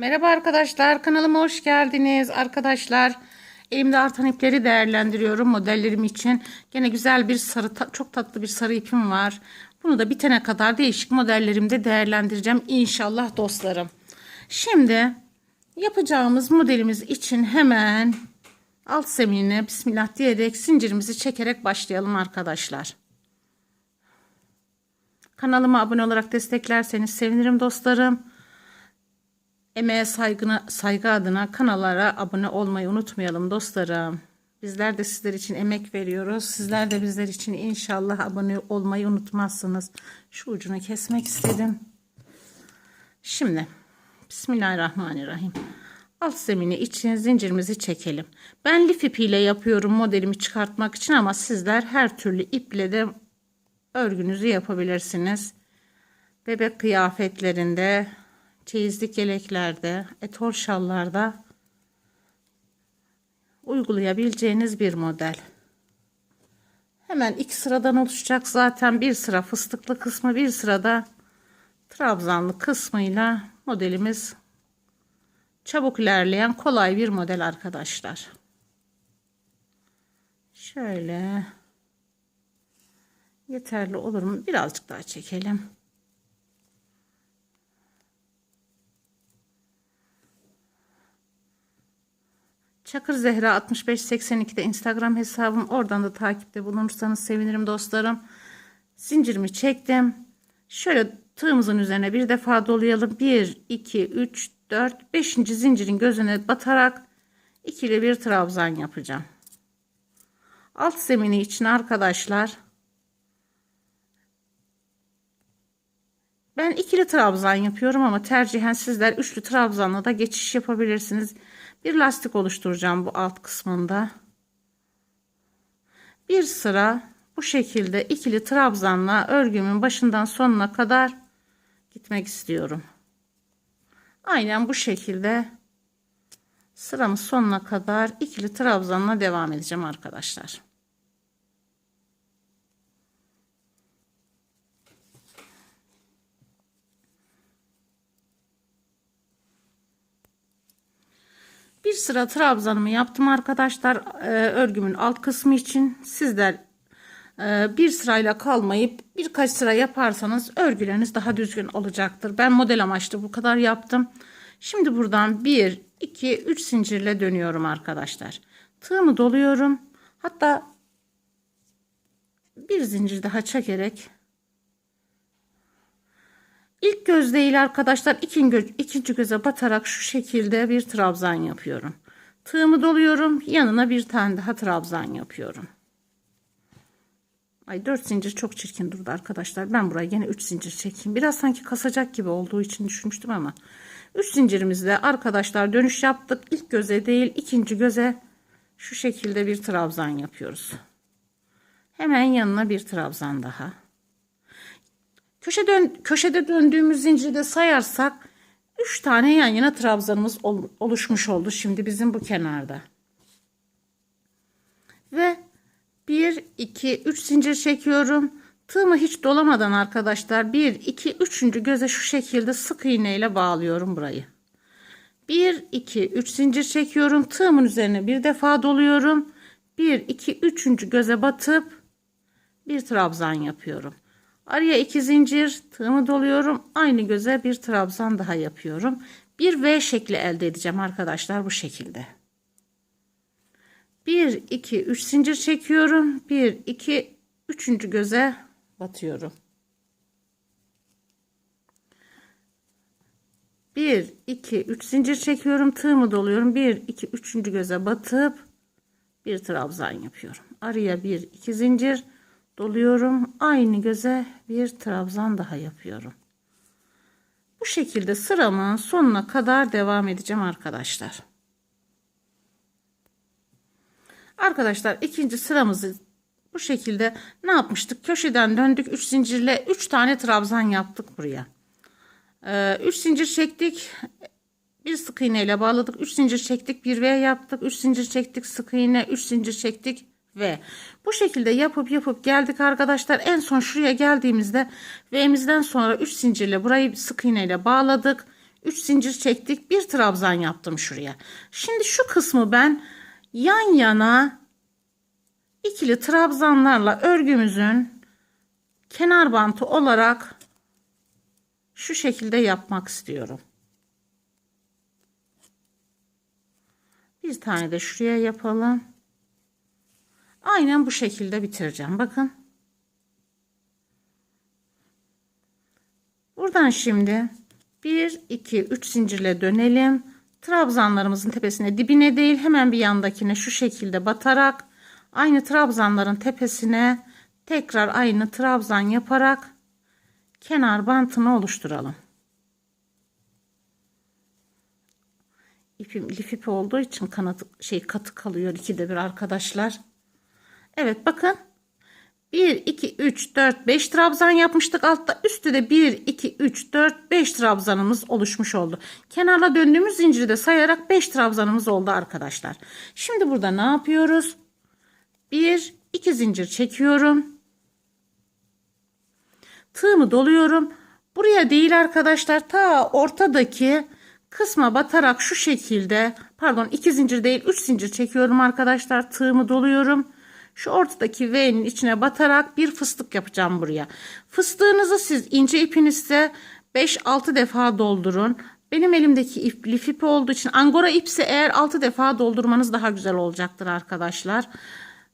Merhaba arkadaşlar kanalıma hoş geldiniz. Arkadaşlar elimde artan ipleri değerlendiriyorum modellerim için. Gene güzel bir sarı çok tatlı bir sarı ipim var. Bunu da bitene kadar değişik modellerimde değerlendireceğim inşallah dostlarım. Şimdi yapacağımız modelimiz için hemen alt zeminine bismillah diyerek zincirimizi çekerek başlayalım arkadaşlar. Kanalıma abone olarak desteklerseniz sevinirim dostlarım Emeğe saygına, saygı adına kanallara abone olmayı unutmayalım dostlarım. Bizler de sizler için emek veriyoruz. Sizler de bizler için inşallah abone olmayı unutmazsınız. Şu ucunu kesmek istedim. Şimdi Bismillahirrahmanirrahim. Alt zemini için zincirimizi çekelim. Ben lif ipiyle yapıyorum modelimi çıkartmak için ama sizler her türlü iple de örgünüzü yapabilirsiniz. Bebek kıyafetlerinde çeyizlik yeleklerde, etol şallarda uygulayabileceğiniz bir model. Hemen iki sıradan oluşacak zaten bir sıra fıstıklı kısmı bir sırada trabzanlı kısmıyla modelimiz çabuk ilerleyen kolay bir model arkadaşlar. Şöyle yeterli olur mu? Birazcık daha çekelim. Çakır Zehra 6582'de Instagram hesabım. Oradan da takipte bulunursanız sevinirim dostlarım. Zincirimi çektim. Şöyle tığımızın üzerine bir defa dolayalım. 1, 2, 3, 4, 5. zincirin gözüne batarak ikili bir trabzan yapacağım. Alt zemini için arkadaşlar ben ikili trabzan yapıyorum ama tercihen sizler üçlü trabzanla da geçiş yapabilirsiniz. Bir lastik oluşturacağım bu alt kısmında. Bir sıra bu şekilde ikili trabzanla örgümün başından sonuna kadar gitmek istiyorum. Aynen bu şekilde sıramın sonuna kadar ikili trabzanla devam edeceğim arkadaşlar. Bir sıra trabzanımı yaptım arkadaşlar e, örgümün alt kısmı için sizler e, bir sırayla kalmayıp birkaç sıra yaparsanız örgüleriniz daha düzgün olacaktır. Ben model amaçlı bu kadar yaptım. Şimdi buradan 1 2 3 zincirle dönüyorum arkadaşlar. Tığımı doluyorum. Hatta bir zincir daha çekerek İlk göz değil arkadaşlar ikinci, göz, ikinci göze batarak şu şekilde bir trabzan yapıyorum. Tığımı doluyorum. Yanına bir tane daha trabzan yapıyorum. Ay 4 zincir çok çirkin durdu arkadaşlar. Ben buraya yine 3 zincir çekeyim. Biraz sanki kasacak gibi olduğu için düşünmüştüm ama 3 zincirimizle arkadaşlar dönüş yaptık. İlk göze değil ikinci göze şu şekilde bir trabzan yapıyoruz. Hemen yanına bir trabzan daha. Köşe dön, köşede döndüğümüz zincirde sayarsak 3 tane yan yana trabzanımız ol, oluşmuş oldu şimdi bizim bu kenarda. Ve 1 2 3 zincir çekiyorum. Tığımı hiç dolamadan arkadaşlar 1 2 3. göze şu şekilde sık iğne ile bağlıyorum burayı. 1 2 3 zincir çekiyorum. Tığımın üzerine bir defa doluyorum. 1 2 3. göze batıp bir trabzan yapıyorum. Araya iki zincir tığımı doluyorum. Aynı göze bir trabzan daha yapıyorum. Bir V şekli elde edeceğim arkadaşlar bu şekilde. 1 2 3 zincir çekiyorum. 1 2 3. göze batıyorum. 1 2 3 zincir çekiyorum. Tığımı doluyorum. 1 2 3. göze batıp bir trabzan yapıyorum. Araya 1 2 zincir doluyorum. Aynı göze bir trabzan daha yapıyorum. Bu şekilde sıramın sonuna kadar devam edeceğim arkadaşlar. Arkadaşlar ikinci sıramızı bu şekilde ne yapmıştık? Köşeden döndük 3 zincirle 3 tane trabzan yaptık buraya. 3 ee, zincir çektik. Bir sık iğne ile bağladık. 3 zincir çektik. Bir V yaptık. 3 zincir çektik. Sık iğne. 3 zincir çektik ve bu şekilde yapıp yapıp geldik arkadaşlar. En son şuraya geldiğimizde V'mizden sonra 3 zincirle burayı sık iğne ile bağladık. 3 zincir çektik. Bir trabzan yaptım şuraya. Şimdi şu kısmı ben yan yana ikili trabzanlarla örgümüzün kenar bantı olarak şu şekilde yapmak istiyorum. Bir tane de şuraya yapalım. Aynen bu şekilde bitireceğim. Bakın. Buradan şimdi 1, 2, 3 zincirle dönelim. Trabzanlarımızın tepesine dibine değil hemen bir yandakine şu şekilde batarak aynı trabzanların tepesine tekrar aynı trabzan yaparak kenar bantını oluşturalım. İpim lif ipi olduğu için kanatı şey katı kalıyor ikide bir arkadaşlar. Evet bakın. 1 2 3 4 5 trabzan yapmıştık. Altta üstte de 1 2 3 4 5 trabzanımız oluşmuş oldu. Kenarla döndüğümüz zinciri de sayarak 5 trabzanımız oldu arkadaşlar. Şimdi burada ne yapıyoruz? 1 2 zincir çekiyorum. Tığımı doluyorum. Buraya değil arkadaşlar ta ortadaki kısma batarak şu şekilde pardon 2 zincir değil 3 zincir çekiyorum arkadaşlar. Tığımı doluyorum. Şu ortadaki V'nin içine batarak bir fıstık yapacağım buraya. Fıstığınızı siz ince ipinizse 5-6 defa doldurun. Benim elimdeki ip lif ipi olduğu için angora ipse eğer 6 defa doldurmanız daha güzel olacaktır arkadaşlar.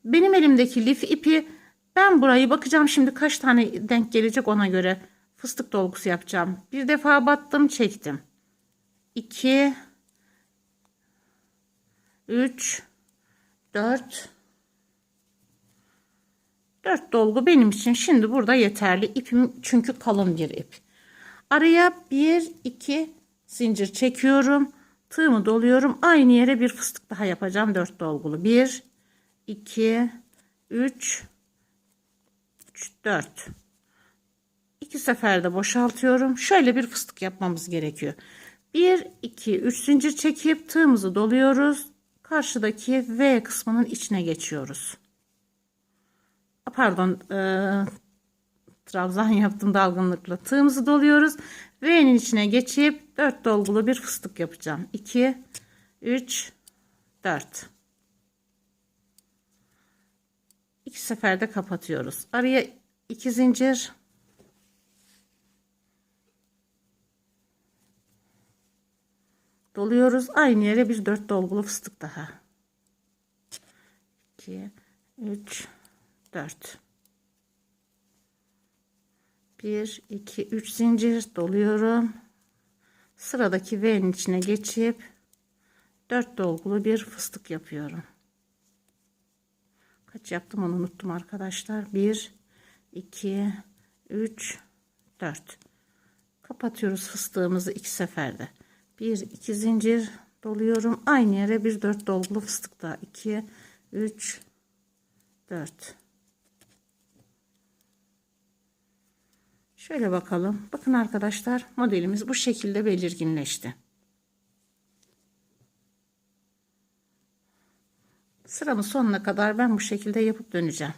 Benim elimdeki lif ipi ben burayı bakacağım şimdi kaç tane denk gelecek ona göre fıstık dolgusu yapacağım. Bir defa battım çektim. 2 3 4 4 dolgu benim için şimdi burada yeterli. İpim çünkü kalın bir ip. Araya 1 2 zincir çekiyorum. Tığımı doluyorum. Aynı yere bir fıstık daha yapacağım. 4 dolgulu. 1 2 3 3 4 İki seferde boşaltıyorum. Şöyle bir fıstık yapmamız gerekiyor. 1 2 3 zincir çekip tığımızı doluyoruz. Karşıdaki V kısmının içine geçiyoruz pardon e, trabzan yaptım dalgınlıkla. Tığımızı doluyoruz V'nin içine geçip 4 dolgulu bir fıstık yapacağım. 2 3 4 iki seferde kapatıyoruz. Araya 2 zincir. Doluyoruz. Aynı yere bir 4 dolgulu fıstık daha. 2 3 4 1 2 3 zincir doluyorum. Sıradaki V'nin içine geçip 4 dolgulu bir fıstık yapıyorum. Kaç yaptım onu unuttum arkadaşlar. 1 2 3 4 kapatıyoruz fıstığımızı iki seferde. 1 2 zincir doluyorum. Aynı yere bir 4 dolgulu fıstık daha. 2 3 4 Şöyle bakalım. Bakın arkadaşlar modelimiz bu şekilde belirginleşti. Sıramın sonuna kadar ben bu şekilde yapıp döneceğim.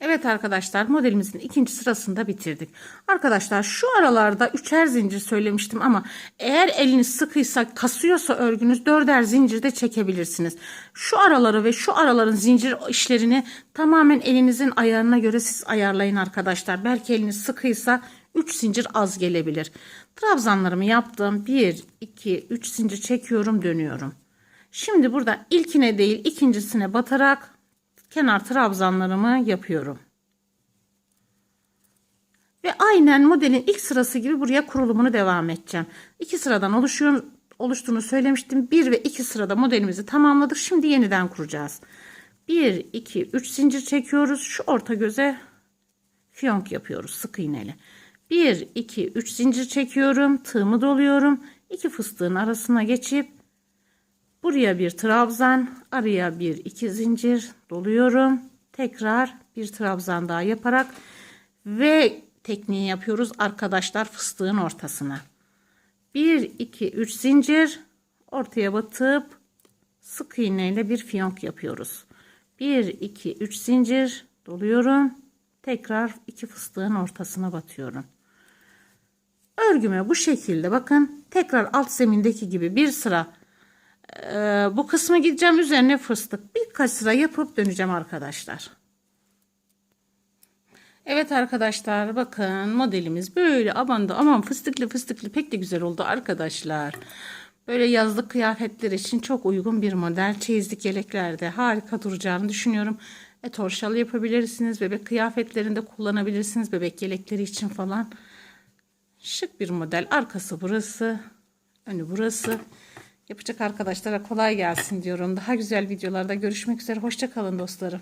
Evet arkadaşlar modelimizin ikinci sırasında bitirdik. Arkadaşlar şu aralarda üçer zincir söylemiştim ama eğer eliniz sıkıysa kasıyorsa örgünüz dörder zincir de çekebilirsiniz. Şu araları ve şu araların zincir işlerini tamamen elinizin ayarına göre siz ayarlayın arkadaşlar. Belki eliniz sıkıysa 3 zincir az gelebilir. Trabzanlarımı yaptım. 1, 2, 3 zincir çekiyorum dönüyorum. Şimdi burada ilkine değil ikincisine batarak kenar trabzanlarımı yapıyorum. Ve aynen modelin ilk sırası gibi buraya kurulumunu devam edeceğim. İki sıradan oluşuyor, oluştuğunu söylemiştim. Bir ve iki sırada modelimizi tamamladık. Şimdi yeniden kuracağız. 1, 2, 3 zincir çekiyoruz. Şu orta göze fiyonk yapıyoruz sık iğneli. 1, 2, 3 zincir çekiyorum. Tığımı doluyorum. İki fıstığın arasına geçip Buraya bir trabzan, araya bir iki zincir doluyorum. Tekrar bir trabzan daha yaparak ve tekniği yapıyoruz arkadaşlar fıstığın ortasına. 1 2 3 zincir ortaya batıp sık iğneyle bir fiyonk yapıyoruz. 1 2 3 zincir doluyorum. Tekrar iki fıstığın ortasına batıyorum. örgüme bu şekilde bakın tekrar alt zemindeki gibi bir sıra e, bu kısmı gideceğim üzerine fıstık birkaç sıra yapıp döneceğim arkadaşlar. Evet arkadaşlar bakın modelimiz böyle aman da aman fıstıklı fıstıklı pek de güzel oldu arkadaşlar. Böyle yazlık kıyafetler için çok uygun bir model. Çeyizlik yeleklerde harika duracağını düşünüyorum. Etorşalı yapabilirsiniz. Bebek kıyafetlerinde kullanabilirsiniz. Bebek yelekleri için falan. Şık bir model. Arkası burası. Önü burası. Yapacak arkadaşlara kolay gelsin diyorum. Daha güzel videolarda görüşmek üzere. Hoşçakalın dostlarım.